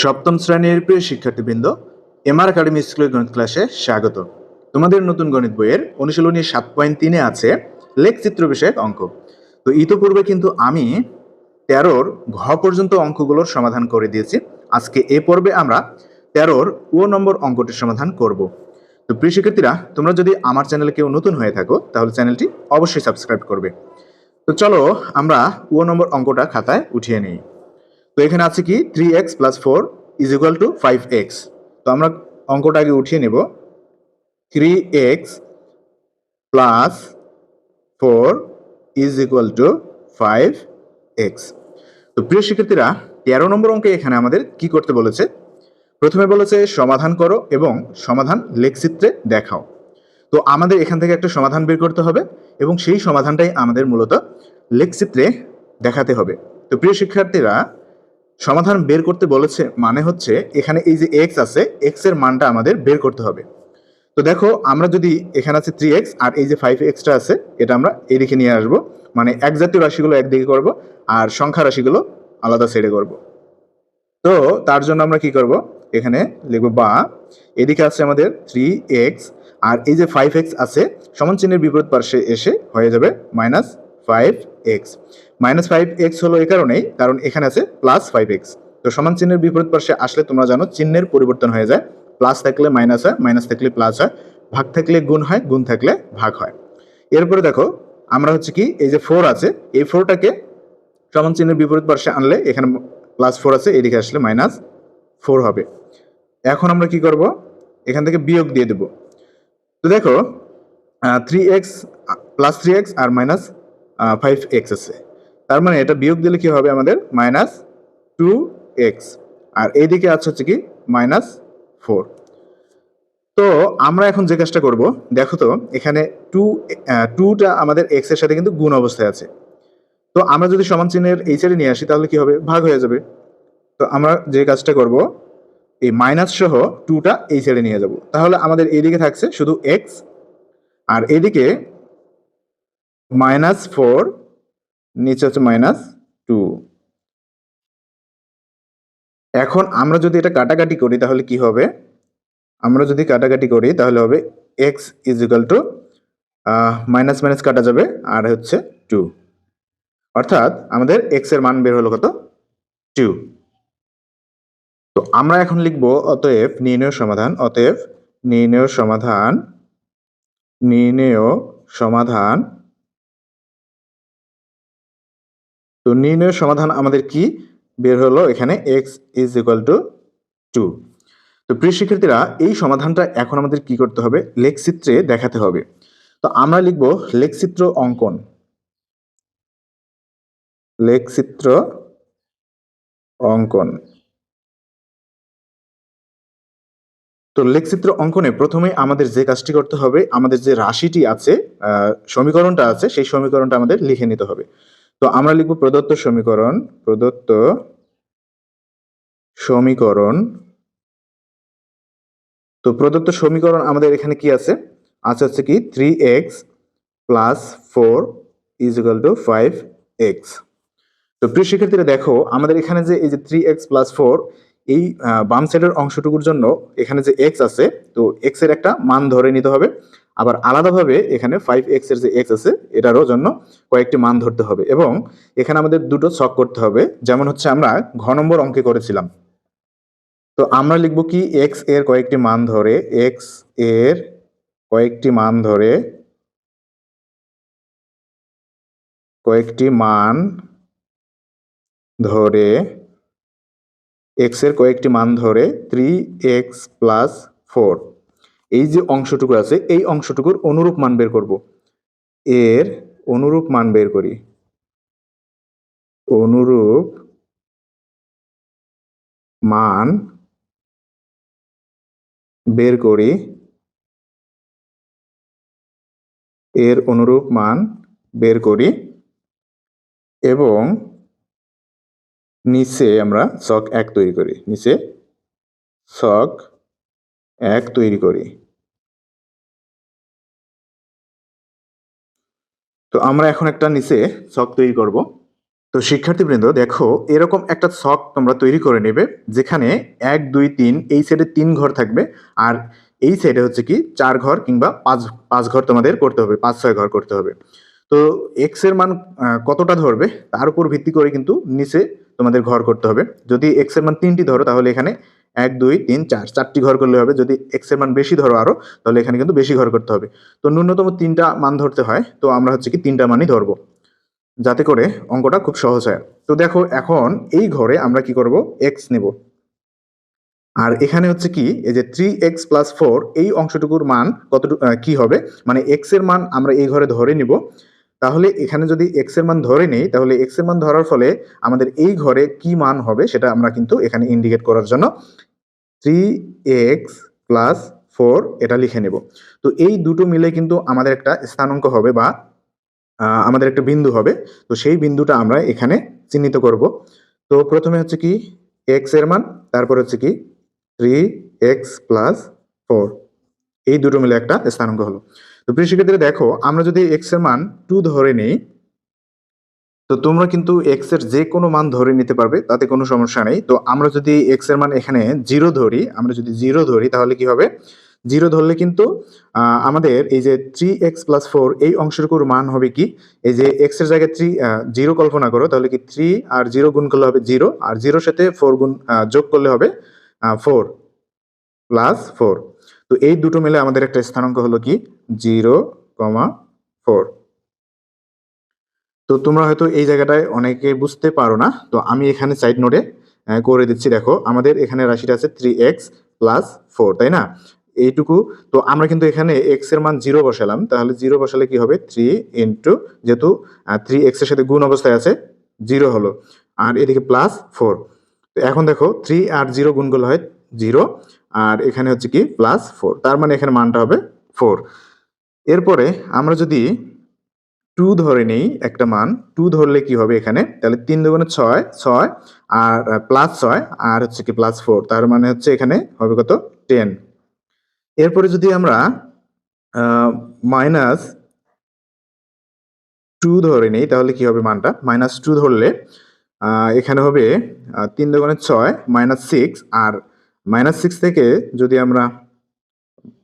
সপ্তম শ্রেণির প্রিয় শিক্ষার্থীবৃন্দ এমআর একাডেমি স্কুলের গণিত ক্লাসে স্বাগত। তোমাদের নতুন গণিত বইয়ের অনুশীলনী সাত পয়েন্ট তিনে আছে লেখচিত্র বিষয়ক অঙ্ক। তো ইতোপূর্বে কিন্তু আমি তেরোর ঘ পর্যন্ত অঙ্কগুলোর সমাধান করে দিয়েছি। আজকে এ পর্বে আমরা তেরোর ও নম্বর অঙ্কটির সমাধান করব। তো প্রিয় শিক্ষার্থীরা, তোমরা যদি আমার চ্যানেলে কেউ নতুন হয়ে থাকো, তাহলে চ্যানেলটি অবশ্যই সাবস্ক্রাইব করবে। তো চলো আমরা ও নম্বর অঙ্কটা খাতায় উঠিয়ে নিই। তো এখানে আছে কি three X plus four is equal to five X তো আমরা অঙ্কটা আগে উঠিয়ে নেব। Three X plus four is equal to five X তো প্রিয় শিক্ষার্থীরা, তেরো নম্বর অঙ্কে এখানে আমাদের কি করতে বলেছে? প্রথমে বলেছে, সমাধান করো এবং সমাধান লেখচিত্রে দেখাও। তো আমাদের এখান থেকে একটা সমাধান বের করতে হবে এবং সেই সমাধানটাই আমাদের মূলত লেখচিত্রে দেখাতে হবে। তো প্রিয় শিক্ষার্থীরা সমাধান বের করতে বলেছে মানে হচ্ছে এখানে এই যে এক্স আছে এক্সের মানটা আমাদের বের করতে হবে। তো দেখো, আমরা যদি এখানে আছে থ্রি এক্স আর এই যে ফাইভ এক্সটা আছে, এটা আমরা এদিকে নিয়ে আসব। মানে এক জাতীয় রাশিগুলো একদিকে করব আর সংখ্যা রাশিগুলো আলাদা সাইডে করব। তো তার জন্য আমরা কি করব? এখানে লিখব বা, এদিকে আছে আমাদের থ্রি এক্স আর এই যে ফাইভ এক্স আছে, সমান চিহ্নের বিপরীত পার্শ্বে এসে হয়ে যাবে minus five X minus five X হলো এই কারণেই, কারণ এখানে আছে প্লাস ফাইভ এক্স। তো সমান চিহ্নের বিপরীত পার্শ্বে আসলে তোমরা জানো চিহ্নের পরিবর্তন হয়ে যায়। প্লাস থাকলে মাইনাস হয়, মাইনাস থাকলে প্লাস হয়। ভাগ থাকলে গুণ হয়, গুণ থাকলে ভাগ হয়। এরপরে দেখো, আমরা হচ্ছে কি, এই যে ফোর আছে, এই ফোরটাকে সমান চিহ্নের বিপরীত পার্শ্বে আনলে এখানে প্লাস ফোর আছে, এদিকে আসলে মাইনাস ফোর হবে। এখন আমরা কি করব? এখান থেকে বিয়োগ দিয়ে দেব। তো দেখো three X plus three X আর মাইনাস ফাইভ এক্স আছে। তার মানে এটা বিয়োগ দিলে কি হবে আমাদের? Minus two x. আর এইদিকে আছে হচ্ছে কি? Minus four. তো আমরা এখন যে কাজটা করব, দেখো তো, এখানে টু টুটা আমাদের এক্সের সাথে কিন্তু গুণ অবস্থায় আছে। তো আমরা যদি সমান চিহ্নের এই সাইডে নিয়ে আসি, তাহলে কি হবে? ভাগ হয়ে যাবে। তো আমরা যে কাজটা করব, এই মাইনাস সহ টুটা এই সাইডে নিয়ে যাব। তাহলে আমাদের এইদিকে থাকছে শুধু এক্স। আর এদিকে মাইনাস ফোর নিচে হচ্ছে মাইনাস টু এখন আমরা যদি এটা কাটাকাটি করি, তাহলে কি হবে? আমরা যদি কাটাকাটি করি, তাহলে হবে X is equal to minus minus কাটা যাবে, আর হচ্ছে টু অর্থাৎ আমাদের এক্সের মান বের হলো কত? টু তো আমরা এখন লিখব অতএব নির্ণয় সমাধান, অতএব নির্ণয় সমাধান নির্ণয় সমাধান নির্ণয় সমাধান আমাদের কি? বের হলো এখানে X is equal to two তো প্রিয় শিক্ষার্থীরা, এই সমাধানটা এখন আমাদের কি করতে হবে? লেখচিত্রে দেখাতে হবে। তো আমরা লিখব লেখচিত্র অঙ্কন। লেখচিত্র অঙ্কন। তো লেখচিত্র অঙ্কনে প্রথমে আমাদের যে কাজটি করতে হবে, আমাদের যে রাশিটি আছে সমীকরণটা আছে, সেই সমীকরণটা আমাদের লিখে নিতে হবে। তো আমরা লিখব প্রদত্ত সমীকরণ প্রদত্ত সমীকরণ। তো প্রদত্ত সমীকরণ আমাদের এখানে কি আছে? আছে হচ্ছে কি three X plus four is equal to five X তো প্রিয় শিক্ষার্থীরা, দেখো, আমাদের এখানে যে এই যে থ্রি এক্স প্লাস ফোর এই বাম সাইডের অংশটুকুর জন্য এখানে যে এক্স আছে, তো এক্সের একটা মান ধরে নিতে হবে। আবার আলাদাভাবে এখানে ফাইভ এক্সের যে এক্স আছে, এটারও জন্য কয়েকটি মান ধরতে হবে এবং এখানে আমাদের দুটো ছক করতে হবে। যেমন হচ্ছে আমরা ঘ নম্বর অঙ্কে করেছিলাম। তো আমরা লিখব কি এক্সের কয়েকটি মান ধরে এক্সের কয়েকটি মান ধরে কয়েকটি মান ধরে এক্সের কয়েকটি মান ধরে থ্রি এক্স প্লাস ফোর এই যে অংশটুকু আছে, এই অংশটুকুর অনুরূপ মান বের করব। এর অনুরূপ মান বের করি। অনুরূপ মান বের করি। এর অনুরূপ মান বের করি এবং নিচে আমরা ছক এক তৈরি করি। নিচে ছক এক তৈরি করি। তো আমরা এখন একটা নিচে ছক তৈরি করব। তো শিক্ষার্থীবৃন্দ, দেখো, এরকম একটা ছক তোমরা তৈরি করে নেবে, যেখানে এক, দুই, তিন, এই সাইডে তিন ঘর থাকবে, আর এই সাইডে হচ্ছে কি চার ঘর কিংবা পাঁচ পাঁচ ঘর তোমাদের করতে হবে, পাঁচ, ছয় ঘর করতে হবে। তো এক্সের মান কতটা ধরবে, তার উপর ভিত্তি করে কিন্তু নিচে তোমাদের ঘর করতে হবে। যদি এক্সের মান তিনটি ধরো, তাহলে এখানে এক, দুই, তিন, চার, চারটি ঘর করলে হবে। যদি এক্সের মান বেশি ধরো আরও, তাহলে এখানে কিন্তু বেশি ঘর করতে হবে। তো ন্যূনতম তিনটা মান ধরতে হয়, তো আমরা হচ্ছে কি তিনটা মানই ধরবো, যাতে করে অঙ্কটা খুব সহজ হয়। তো দেখো, এখন এই ঘরে আমরা কি করব? এক্স নেব। আর এখানে হচ্ছে কি, এই যে থ্রি এক্স প্লাস ফোর এই অংশটুকুর মান কতটুকু কি হবে? মানে এক্সের মান আমরা এই ঘরে ধরে নিব। তাহলে এখানে যদি এক্সের মান ধরে নেই, তাহলে এক্সের মান ধরার ফলে আমাদের এই ঘরে কি মান হবে সেটা আমরা কিন্তু এখানে ইন্ডিকেট করার জন্য থ্রি এক্স প্লাস ফোর এটা লিখে নেব। তো এই দুটো মিলে কিন্তু আমাদের একটা স্থানাঙ্ক হবে বা আমাদের একটা বিন্দু হবে। তো সেই বিন্দুটা আমরা এখানে চিহ্নিত করব। তো প্রথমে হচ্ছে কি এক্সের মান, তারপর হচ্ছে কি থ্রি এক্স প্লাস ফোর এই দুটো মিলে একটা স্থানাঙ্ক হলো। তো প্রিয় শিক্ষার্থীরা, দেখো, আমরা যদি এক্সের মান টু ধরে নেই, তো তোমরা কিন্তু এক্সের যে কোনো মান ধরে নিতে পারবে, তাতে কোনো সমস্যা নেই। তো আমরা যদি এক্সের মান এখানে জিরো ধরি, আমরা যদি জিরো ধরি, তাহলে কি হবে? জিরো ধরলে কিন্তু আমাদের এই যে থ্রি এক্স প্লাস ফোর এই অংশের অংশটুকুর মান হবে কি? এই যে এক্সের জায়গায় থ্রি জিরো কল্পনা করো, তাহলে কি থ্রি আর জিরো গুণ করলে হবে জিরো আর জিরোর সাথে ফোর গুণ যোগ করলে হবে ফোর প্লাস ফোর তো এই দুটো মিলে আমাদের একটা স্থানাঙ্ক হলো কি? Zero comma four. তো তোমরা হয়তো এই জায়গাটায় অনেকে বুঝতে পারো না, তো আমি এখানে সাইড নোটে করে দিচ্ছি। দেখো, আমাদের এখানে রাশিটা আছে থ্রি এক্স প্লাস ফোর তাই না? এইটুকু, তো আমরা কিন্তু এখানে এক্সের মান জিরো বসালাম। তাহলে জিরো বসালে কি হবে? থ্রি ইন্টু যেহেতু থ্রি এক্সের সাথে গুণ অবস্থায় আছে জিরো হলো। আর এদিকে প্লাস ফোর এখন দেখো থ্রি আর জিরো গুণ করলে হয় জিরো আর এখানে হচ্ছে কি প্লাস ফোর তার মানে এখানে মানটা হবে ফোর এরপরে আমরা যদি টু ধরে নেই, একটা মান টু ধরলে কি হবে এখানে? তাহলে তিন দুগুণে ছয় ছয়, আর প্লাস ছয়, আর হচ্ছে কি প্লাস ফোর তার মানে হচ্ছে এখানে হবে কত? টেন এরপরে যদি আমরা মাইনাস টু ধরে নেই, তাহলে কি হবে মানটা? মাইনাস টু ধরলে এখানে হবে তিন দুগুণে ছয় মাইনাস সিক্স আর মাইনাস সিক্স থেকে যদি আমরা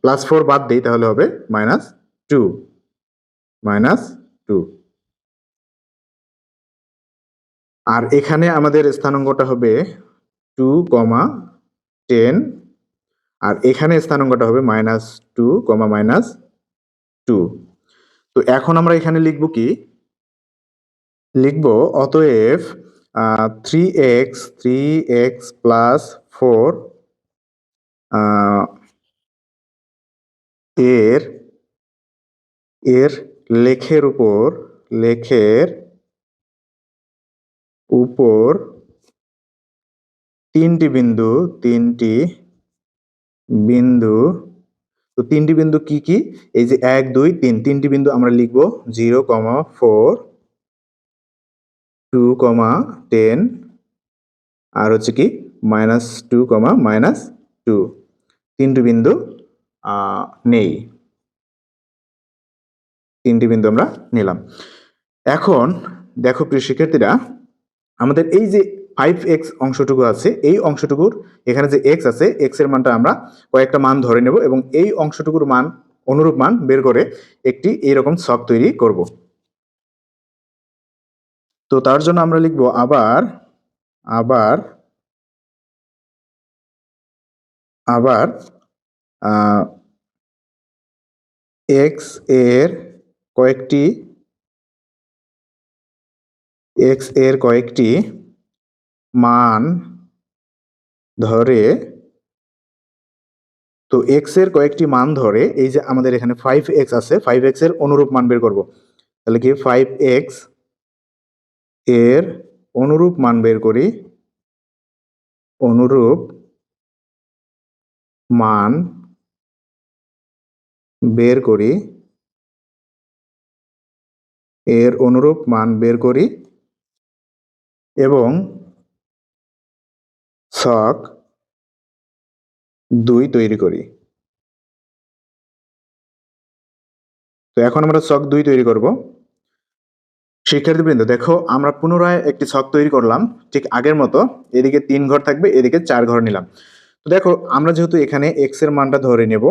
প্লাস ফোর বাদ দিই, তাহলে হবে মাইনাস টু মাইনাস টু আর এখানে আমাদের স্থানাঙ্কটা হবে টু কমা টেন আর এখানে স্থানাঙ্কটা হবে minus two comma minus two তো এখন আমরা এখানে লিখব কি? লিখব অতএব three x three x plus four এর এর লেখের উপর লেখের উপর তিনটি বিন্দু তিনটি বিন্দু। তো তিনটি বিন্দু কি কি? এই যে এক, দুই, তিন, তিনটি বিন্দু আমরা লিখব zero comma four, two comma ten, আর হচ্ছে কি, minus two comma minus two. তিনটি বিন্দু নেই। তিনটি বিন্দু আমরা নিলাম। এখন দেখো প্রিয় শিক্ষার্থীরা, আমাদের এই যে ফাইভ এক্স অংশটুকু আছে, এই অংশটুকুর এখানে যে এক্স আছে এক্সের মানটা আমরা কয়েকটা মান ধরে নেব এবং এই অংশটুকুর মান, অনুরূপ মান বের করে একটি এইরকম ছক তৈরি করব। তো তার জন্য আমরা লিখব আবার আবার আবার এক্সের কয়েকটি এক্সের কয়েকটি মান ধরে, তো এক্সের কয়েকটি মান ধরে, এই যে আমাদের এখানে ফাইভ এক্স আছে ফাইভ এক্সের অনুরূপ মান বের করব। তাহলে কি ফাইভ এক্সের অনুরূপ মান বের করি? অনুরূপ মান বের করি, এর অনুরূপ মান বের করি এবং ছক দুই তৈরি করি। তো এখন আমরা ছক দুই তৈরি করব। শিক্ষার্থীবৃন্দ, দেখো আমরা পুনরায় একটি ছক তৈরি করলাম, ঠিক আগের মতো। এদিকে তিন ঘর থাকবে, এদিকে চার ঘর নিলাম। তো দেখো, আমরা যেহেতু এখানে এক্সের মানটা ধরে নেব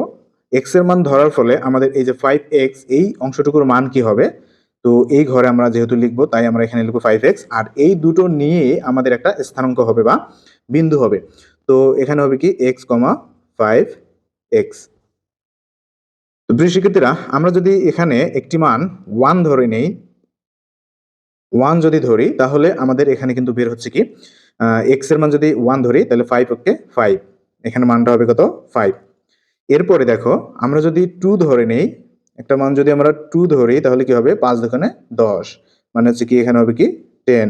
এক্সের মান ধরার ফলে আমাদের এই যে ফাইভ এক্স এই অংশটুকুর মান কি হবে? তো এই ঘরে আমরা যেহেতু লিখব, তাই আমরা এখানে লিখব ফাইভ এক্স আর এই দুটো নিয়ে আমাদের একটা স্থানাঙ্ক হবে বা বিন্দু হবে। তো এখানে হবে কি এক্স কমা ফাইভ এক্স তো প্রিয় শিক্ষার্থীরা আমরা যদি এখানে একটি মান ওয়ান ধরে নেই ওয়ান যদি ধরি, তাহলে আমাদের এখানে কিন্তু বের হচ্ছে কি এক্সের মান যদি ওয়ান ধরি, তাহলে ফাইভ ওকে ফাইভ এখানে মানটা হবে কত? ফাইভ এরপরে দেখো, আমরা যদি টু ধরে নেই, একটা মান যদি আমরা টু ধরি, তাহলে কি হবে? পাঁচ দোকানে দশ। মানে হচ্ছে কি, এখানে হবে কি? টেন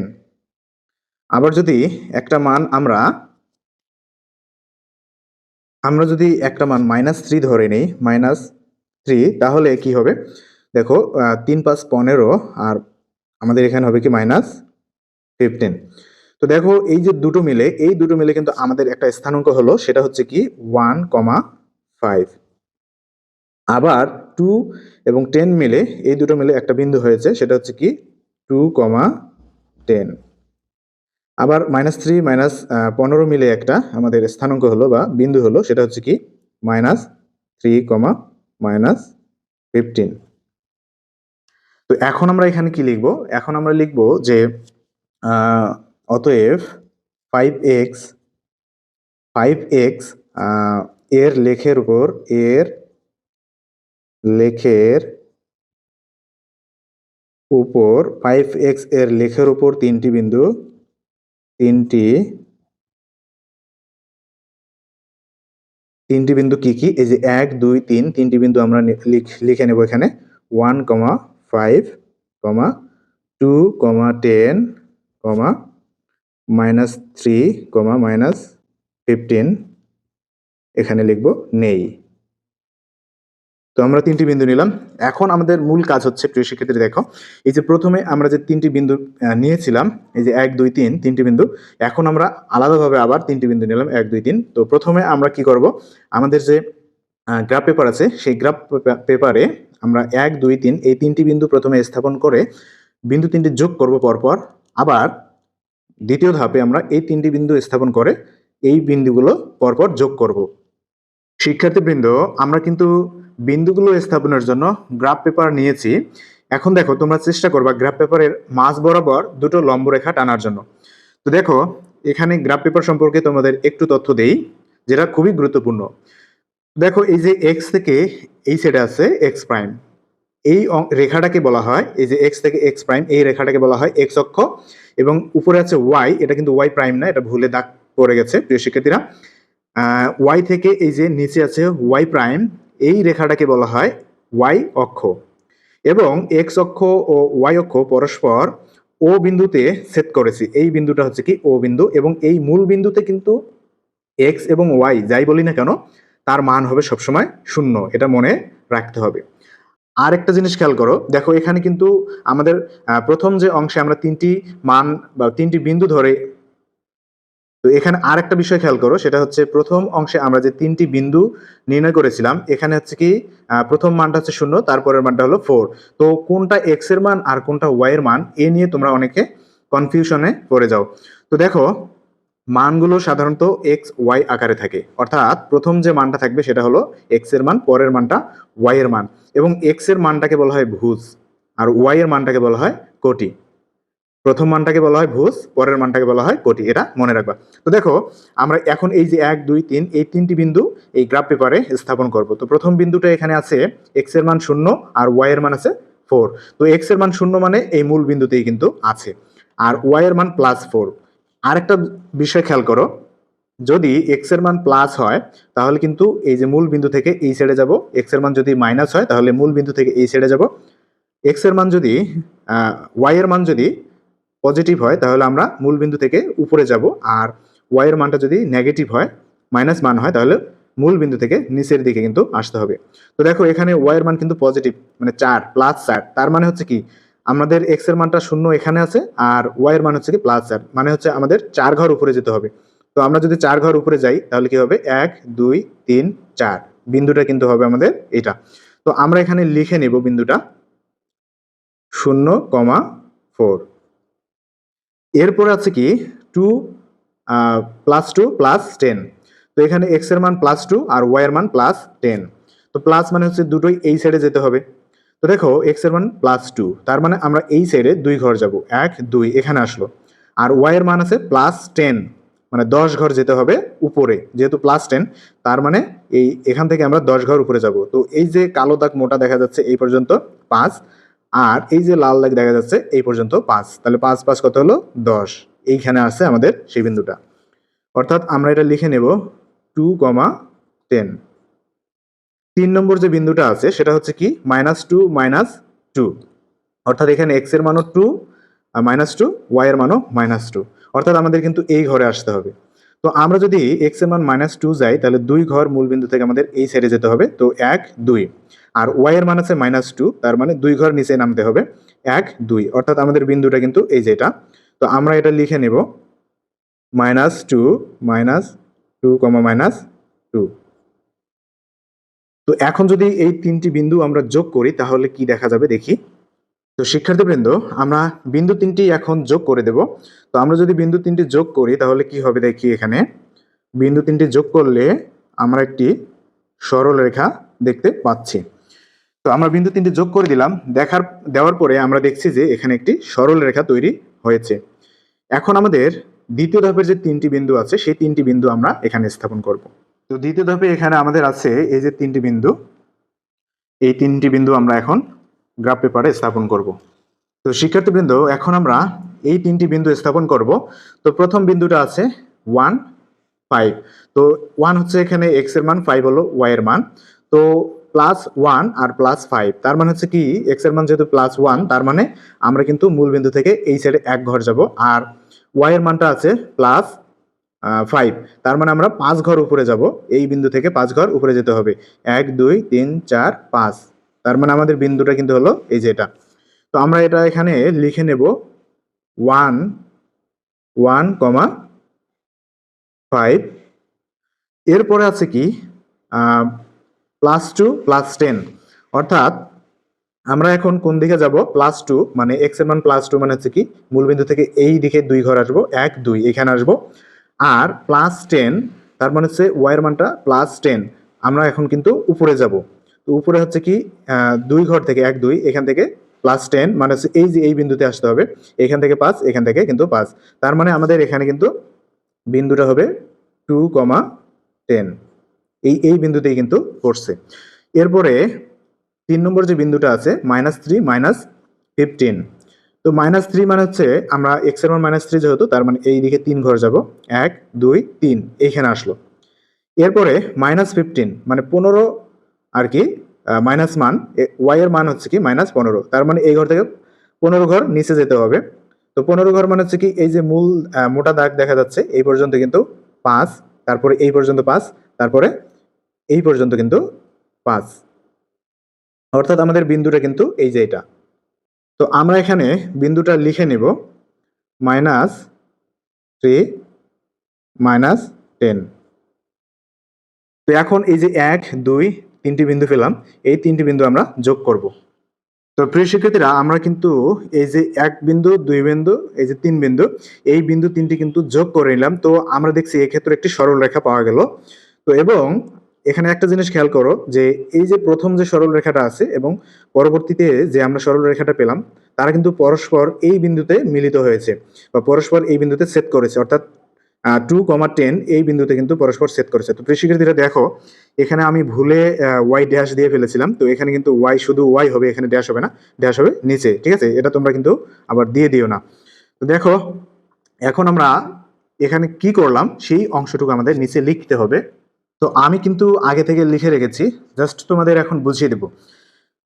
আবার যদি একটা মান আমরা আমরা যদি একটা মান মাইনাস থ্রি ধরে নিই মাইনাস থ্রি তাহলে কি হবে? দেখো তিন পাঁচ পনেরো, আর আমাদের এখানে হবে কি? মাইনাস ফিফটিন তো দেখো, এই যে দুটো মিলে, এই দুটো মিলে কিন্তু আমাদের একটা স্থানাঙ্ক হলো, সেটা হচ্ছে কি? ওয়ান কমা ফাইভ আবার টু এবং টেন মিলে, এই দুটো মিলে একটা বিন্দু হয়েছে, সেটা হচ্ছে কি? টু কমা টেন আবার মাইনাস থ্রি মাইনাস পনেরো মিলে একটা আমাদের স্থানাঙ্ক হলো বা বিন্দু হলো, সেটা হচ্ছে কি? Minus three comma minus fifteen তো এখন আমরা এখানে কি লিখব? এখন আমরা লিখব যে অতএব ফাইভ এক্স ফাইভ এক্সের লেখের উপর, এর লেখের উপর ফাইভ এক্সের লেখের উপর তিনটি বিন্দু, তিনটি তিনটি বিন্দু কি কি? এই যে এক, দুই, তিন, তিনটি বিন্দু আমরা লিখে নেব এখানে। One comma five comma two comma ten comma minus three comma minus fifteen, এখানে লিখব নেই। তো আমরা তিনটি বিন্দু নিলাম। এখন আমাদের মূল কাজ হচ্ছে, প্রিয় শিক্ষার্থী দেখো, এই যে প্রথমে আমরা যে তিনটি বিন্দু নিয়েছিলাম, এই যে এক, দুই, তিন, তিনটি বিন্দু, এখন আমরা আলাদাভাবে আবার তিনটি বিন্দু নিলাম, এক, দুই, তিন। তো প্রথমে আমরা কি করব? আমাদের যে গ্রাফ পেপার আছে, সেই গ্রাফ পেপারে আমরা এক, দুই, তিন, এই তিনটি বিন্দু প্রথমে স্থাপন করে বিন্দু তিনটি যোগ করব পরপর। আবার দ্বিতীয় ধাপে আমরা এই তিনটি বিন্দু স্থাপন করে এই বিন্দুগুলো পরপর যোগ করব। শিক্ষার্থীবৃন্দ, আমরা কিন্তু বিন্দুগুলো স্থাপনের জন্য গ্রাফ পেপার নিয়েছি। এখন দেখো, তোমরা চেষ্টা করবা গ্রাফ পেপারের মাঝ বরাবর দুটো লম্ব রেখা টানার জন্য। তো দেখো, এখানে গ্রাফ পেপার সম্পর্কে তোমাদের একটু তথ্য দেই, যেটা খুবই গুরুত্বপূর্ণ। দেখো, এই যে এক্স থেকে এই সেটা আছে এক্স প্রাইম এই রেখাটাকে বলা হয়, এই যে এক্স থেকে এক্স প্রাইম এই রেখাটাকে বলা হয় এক্স অক্ষ। এবং উপরে আছে ওয়াই এটা কিন্তু ওয়াই প্রাইম না, এটা ভুলে দাগ পড়ে গেছে, প্রিয় শিক্ষার্থীরা। ওয়াই থেকে এই যে নিচে আছে ওয়াই প্রাইম এই রেখাটাকে বলা হয় ওয়াই অক্ষ। এবং এক্স অক্ষ ও ওয়াই অক্ষ পরস্পর ও বিন্দুতে ছেদ করেছি। এই বিন্দুটা হচ্ছে কি ও বিন্দু, এবং এই মূল বিন্দুতে কিন্তু এক্স এবং ওয়াই যাই বলি না কেন, তার মান হবে সবসময় শূন্য, এটা মনে রাখতে হবে। আর একটা জিনিস খেয়াল করো, দেখো এখানে কিন্তু আমাদের প্রথম যে অংশে আমরা তিনটি মান বা তিনটি বিন্দু ধরে, তো এখানে আর একটা বিষয় খেয়াল করো, সেটা হচ্ছে প্রথম অংশে আমরা যে তিনটি বিন্দু নির্ণয় করেছিলাম, এখানে হচ্ছে কি প্রথম মানটা হচ্ছে শূন্য, তারপরের মানটা হলো ফোর তো কোনটা এক্সের মান আর কোনটা ওয়াই এর মান, এ নিয়ে তোমরা অনেকে কনফিউশনে পড়ে যাও। তো দেখো, মানগুলো সাধারণত এক্স ওয়াই আকারে থাকে, অর্থাৎ প্রথম যে মানটা থাকবে সেটা হলো এক্সের মান, পরের মানটা ওয়াই এর মান। এবং এক্সের মানটাকে বলা হয় ভুজ আর ওয়াই এর মানটাকে বলা হয় কোটি। প্রথম মানটাকে বলা হয় ভুজ, পরের মানটাকে বলা হয় কোটি, এটা মনে রাখবা। তো দেখো, আমরা এখন এই যে এক, দুই, তিন, এই তিনটি বিন্দু এই গ্রাফ পেপারে স্থাপন করব। তো প্রথম বিন্দুটা এখানে আছে এক্সের মান শূন্য আর ওয়াই এর মান আছে ফোর তো এক্সের মান শূন্য মানে এই মূল বিন্দুতেই কিন্তু আছে। আর ওয়াই এর মান প্লাস ফোর আরেকটা বিষয় খেয়াল করো যদি এক্সের মান প্লাস হয়, তাহলে কিন্তু এই যে মূল বিন্দু থেকে এই সাইডে যাব। এক্সের মান যদি মাইনাস হয়, তাহলে মূল বিন্দু থেকে এই সাইডে যাব। এক্সের মান যদি ওয়াই এর মান যদি পজিটিভ হয়, তাহলে আমরা মূল বিন্দু থেকে উপরে যাব। আর ওয়াই এর মানটা যদি নেগেটিভ হয় মাইনাস মান হয়, তাহলে মূল বিন্দু থেকে নিচের দিকে কিন্তু আসতে হবে। তো দেখো, এখানে ওয়াই এর মান কিন্তু পজিটিভ মানে চার প্লাস চার। তার মানে হচ্ছে কি? আমাদের এক্সের মানটা শূন্য এখানে আছে, আর ওয়াই এর মান হচ্ছে কি প্লাস চার। মানে হচ্ছে আমাদের চার ঘর উপরে যেতে হবে। তো আমরা যদি চার ঘর উপরে যাই, তাহলে কি হবে? এক, দুই, তিন, চার। বিন্দুটা কিন্তু হবে আমাদের এটা। তো আমরা এখানে লিখে নেব বিন্দুটা। শূন্য কমা ফোর। এরপর আছে কি? Two plus two plus ten তো এখানে এক্সের মান প্লাস টু আর ওয়াই এর মান প্লাস টেন তো প্লাস মানে হচ্ছে দুটোই এই সাইডে যেতে হবে। তো দেখো এক্সের মান প্লাস টু তার মানে আমরা এই সাইডে দুই ঘর যাব। এক, দুই, এখানে আসলো। আর ওয়াই এর মান আছে প্লাস টেন মানে দশ ঘর যেতে হবে উপরে, যেহেতু প্লাস টেন তার মানে এই, এখান থেকে আমরা দশ ঘর উপরে যাব। তো এই যে কালো দাগ মোটা দেখা যাচ্ছে এই পর্যন্ত পাঁচ, আর এই যে লাল দাগ দেখা যাচ্ছে এই পর্যন্ত পাঁচ। তাহলে পাঁচ পাঁচ কত হলো? দশ। এইখানে আছে আমাদের সেই বিন্দুটা। অর্থাৎ আমরা এটা লিখে নেব টু কমা টেন তিন নম্বর যে বিন্দুটা আছে, সেটা হচ্ছে কি? মাইনাস টু মাইনাস টু অর্থাৎ এখানে এক্সের মানও টু আর মাইনাস টু ওয়াই এর মানও মাইনাস টু অর্থাৎ আমাদের কিন্তু এই ঘরে আসতে হবে। তো আমরা যদি এক্সের মান মাইনাস টু যাই, তাহলে দুই ঘর মূল বিন্দু থেকে আমাদের এই সাইডে যেতে হবে। তো এক, দুই। আর ওয়াই এর মান আছে মাইনাস টু তার মানে দুই ঘর নিচে নামতে হবে। এক, দুই। অর্থাৎ আমাদের বিন্দুটা কিন্তু এই যেটা তো আমরা এটা লিখে নেব। Minus two minus two comma minus two তো এখন যদি এই তিনটি বিন্দু আমরা যোগ করি, তাহলে কি দেখা যাবে দেখি? তো শিক্ষার্থীবৃন্দ, আমরা বিন্দু তিনটি এখন যোগ করে দেব। তো আমরা যদি বিন্দু তিনটি যোগ করি, তাহলে কি হবে দেখি এখানে? বিন্দু তিনটি যোগ করলে আমরা একটি সরল রেখা দেখতে পাচ্ছি। তো আমরা বিন্দু তিনটি যোগ করে দিলাম। দেখার, দেওয়ার পরে আমরা দেখছি যে এখানে একটি সরল রেখা তৈরি হয়েছে। এখন আমাদের দ্বিতীয় ধাপের যে তিনটি বিন্দু আছে, সেই তিনটি বিন্দু আমরা এখানে স্থাপন করব। তো দ্বিতীয় ধাপে এখানে আমাদের আছে এই যে তিনটি বিন্দু। এই তিনটি বিন্দু আমরা এখন গ্রাফ পেপারে স্থাপন করব। তো শিক্ষার্থীবৃন্দ, এখন আমরা এই তিনটি বিন্দু স্থাপন করব। তো প্রথম বিন্দুটা আছে ওয়ান ফাইভ তো ওয়ান হচ্ছে এখানে এক্সের মান ফাইভ হলো ওয়াই এর মান। তো প্লাস ওয়ান আর প্লাস ফাইভ তার মানে হচ্ছে কি এক্সের মান যেহেতু প্লাস ওয়ান তার মানে আমরা কিন্তু মূল বিন্দু থেকে এই সাইডে এক ঘর যাব। আর ওয়াই এর মানটা আছে প্লাস ফাইভ তার মানে আমরা পাঁচ ঘর উপরে যাব। এই বিন্দু থেকে পাঁচ ঘর উপরে যেতে হবে। এক, দুই, তিন, চার, পাঁচ। তার মানে আমাদের বিন্দুটা কিন্তু হলো এই যে এটা। তো আমরা এটা এখানে লিখে নেব ওয়ান ওয়ান কমা ফাইভ। এরপরে আছে কি? Plus two, plus ten. অর্থাৎ আমরা এখন কোন দিকে যাব? প্লাস টু মানে এক্সের মান প্লাস টু মানে হচ্ছে কি? মূলবিন্দু থেকে এই দিকে দুই ঘর আসব, এক, দুই, এখানে আসব। আর প্লাস টেন, তার মানে হচ্ছে ওয়াইয়ের মানটা প্লাস টেন। আমরা এখন কিন্তু উপরে যাব। তো উপরে হচ্ছে কি দুই ঘর থেকে এক দুই, এখান থেকে প্লাস টেন মানে হচ্ছে এই যে এই বিন্দুতে আসতে হবে, এখান থেকে পাঁচ, এখান থেকে কিন্তু পাঁচ। তার মানে আমাদের এখানে কিন্তু বিন্দুটা হবে টু কমা টেন এই এই বিন্দুতেই কিন্তু পড়ছে। এরপরে তিন নম্বর যে বিন্দুটা আছে মাইনাস থ্রি মাইনাস ফিফটিন তো মাইনাস থ্রি মানে হচ্ছে আমরা এক্সের মান মাইনাস থ্রি যেহেতু, তার মানে এই দিকে তিন ঘর যাব, এক, দুই, তিন এইখানে আসলো। এরপরে মাইনাস ফিফটিন মানে পনেরো আর কি মাইনাস মান ওয়াই এর মান হচ্ছে কি মাইনাস পনেরো। তার মানে এই ঘর থেকে পনেরো ঘর নিচে যেতে হবে। তো পনেরো ঘর মানে হচ্ছে কি এই যে মূল মোটা দাগ দেখা যাচ্ছে, এই পর্যন্ত কিন্তু পাঁচ, তারপরে এই পর্যন্ত পাঁচ, তারপরে এই পর্যন্ত কিন্তু পাঁচ। অর্থাৎ আমাদের বিন্দুটা কিন্তু এই যে এটা। তো আমরা এখানে বিন্দুটা লিখে নেব মাইনাস থ্রি মাইনাস টেন তো এখন এই যে এক, দুই তিনটি বিন্দু পেলাম, এই তিনটি বিন্দু আমরা যোগ করব। তো প্রিয় শিক্ষার্থীরা, আমরা কিন্তু এই যে এক বিন্দু, দুই বিন্দু, এই যে তিন বিন্দু, এই বিন্দু তিনটি কিন্তু যোগ করে নিলাম। তো আমরা দেখছি এক্ষেত্রে একটি সরল রেখা পাওয়া গেল। তো এবং এখানে একটা জিনিস খেয়াল করো যে এই যে প্রথম যে সরল রেখাটা আছে এবং পরবর্তীতে যে আমরা সরল রেখাটা পেলাম, তারা কিন্তু পরস্পর এই বিন্দুতে মিলিত হয়েছে বা পরস্পর এই বিন্দুতে সেট করেছে। অর্থাৎ টু কমা টেন এই বিন্দুতে কিন্তু পরস্পর সেট করেছে। তো প্রিয় শিক্ষার্থীরা দেখো, এখানে আমি ভুলে ওয়াই ড্যাশ দিয়ে ফেলেছিলাম, তো এখানে কিন্তু ওয়াই শুধু ওয়াই হবে, এখানে ড্যাশ হবে না ড্যাশ হবে নিচে, ঠিক আছে? এটা তোমরা কিন্তু আবার দিয়ে দিও না। তো দেখো, এখন আমরা এখানে কি করলাম? সেই অংশটুকু আমাদের নিচে লিখতে হবে। তো আমি কিন্তু আগে থেকে লিখে রেখেছি জাস্ট তোমাদের এখন বুঝিয়ে দেব।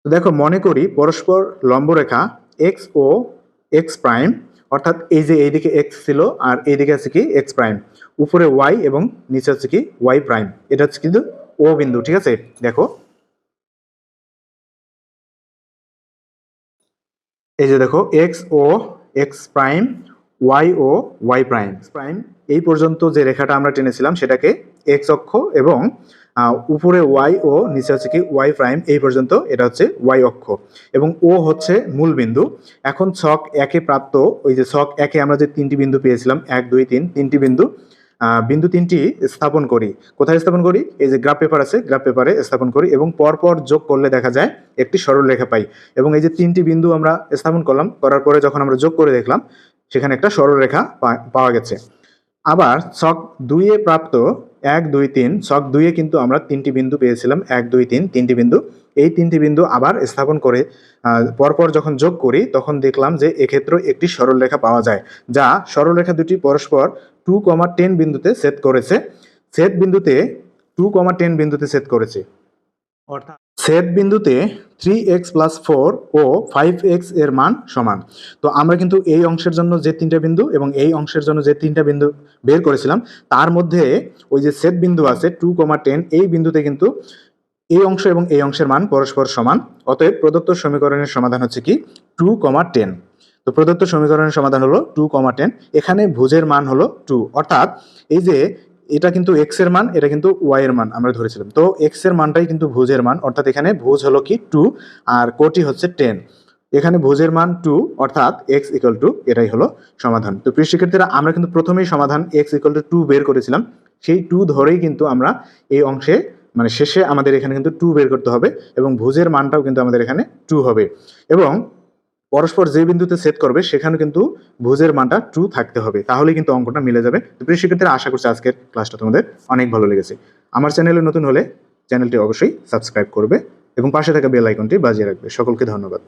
তো দেখো, মনে করি পরস্পর লম্বরেখা এক্স ও এক্স প্রাইম অর্থাৎ এই যে এইদিকে এক্স ছিল আর এইদিকে আছে কি এক্স প্রাইম উপরে ওয়াই এবং নিচে হচ্ছে কি ওয়াই প্রাইম এটা হচ্ছে কিন্তু ও বিন্দু, ঠিক আছে? দেখো। এই যে দেখো এক্স ও এক্স প্রাইম ওয়াই ও ওয়াই প্রাইম প্রাইম এই পর্যন্ত যে রেখাটা আমরা টেনেছিলাম সেটাকে এক্স অক্ষ এবং উপরে ওয়াই ও নিচে হচ্ছে কি ওয়াই প্রাইম এই পর্যন্ত এটা হচ্ছে ওয়াই অক্ষ। এবং ও হচ্ছে মূল বিন্দু। এখন ছক একে প্রাপ্ত, ওই যে ছক একে আমরা যে তিনটি বিন্দু পেয়েছিলাম, এক, দুই, তিন, তিনটি বিন্দু বিন্দু তিনটি স্থাপন করি। কোথায় স্থাপন করি? এই যে গ্রাফ পেপার আছে গ্রাফ পেপারে স্থাপন করি এবং পরপর যোগ করলে দেখা যায় একটি সরল রেখা পাই। এবং এই যে তিনটি বিন্দু আমরা স্থাপন করলাম, করার পরে যখন আমরা যোগ করে দেখলাম, সেখানে একটা সরল রেখা পাওয়া গেছে। আবার ছক দুইয়ে প্রাপ্ত এক, দুই, তিন, সক দুইয়ে কিন্তু আমরা তিনটি বিন্দু পেয়েছিলাম। এক, দুই, তিন, তিনটি বিন্দু। এই তিনটি বিন্দু আবার স্থাপন করে পরপর যখন যোগ করি, তখন দেখলাম যে এক্ষেত্রে একটি সরলরেখা পাওয়া যায়, যা সরলরেখা দুটি পরস্পর টু কমা টেন বিন্দুতে সেট করেছে। সেট বিন্দুতে টু কমা টেন বিন্দুতে সেট করেছে। অর্থাৎ সেট বিন্দুতে থ্রি এক্স প্লাস ফোর ও ফাইভ এক্সের মান সমান। তো আমরা কিন্তু এই অংশের জন্য যে তিনটা বিন্দু এবং এই অংশের জন্য যে তিনটা বিন্দু বের করেছিলাম, তার মধ্যে ওই যে সেট বিন্দু আছে টু কমা টেন এই বিন্দুতে কিন্তু এই অংশ এবং এই অংশের মান পরস্পর সমান। অতএব প্রদত্ত সমীকরণের সমাধান হচ্ছে কি? টু কমা টেন তো প্রদত্ত সমীকরণের সমাধান হলো টু কমা টেন এখানে ভুজের মান হলো টু অর্থাৎ এই যে এটা কিন্তু এক্সের মান, এটা কিন্তু ওয়াই এর মান আমরা ধরেছিলাম। তো এক্সের মানটাই কিন্তু ভুজের মান, অর্থাৎ এখানে ভুজ হলো কি? টু আর কোটি হচ্ছে টেন এখানে ভুজের মান টু অর্থাৎ এক্স ইকুয়াল টু এটাই হলো সমাধান। তো প্রিয় শিক্ষার্থীরা, আমরা কিন্তু প্রথমেই সমাধান এক্স ইকুয়াল টু টু বের করেছিলাম। সেই টু ধরেই কিন্তু আমরা এই অংশে মানে শেষে আমাদের এখানে কিন্তু টু বের করতে হবে এবং ভুজের মানটাও কিন্তু আমাদের এখানে টু হবে। এবং পরস্পর যে বিন্দুতে সেট করবে, সেখানে কিন্তু ভুজের মানটা ট্রু থাকতে হবে। তাহলে কিন্তু অঙ্কটা মিলে যাবে। তো প্রিয় শিক্ষার্থীরা, আশা করছি আজকের ক্লাসটা তোমাদের অনেক ভালো লেগেছে। আমার চ্যানেলে নতুন হলে চ্যানেলটি অবশ্যই সাবস্ক্রাইব করবে এবং পাশে থাকা বেল আইকনটি বাজিয়ে রাখবে। সকলকে ধন্যবাদ।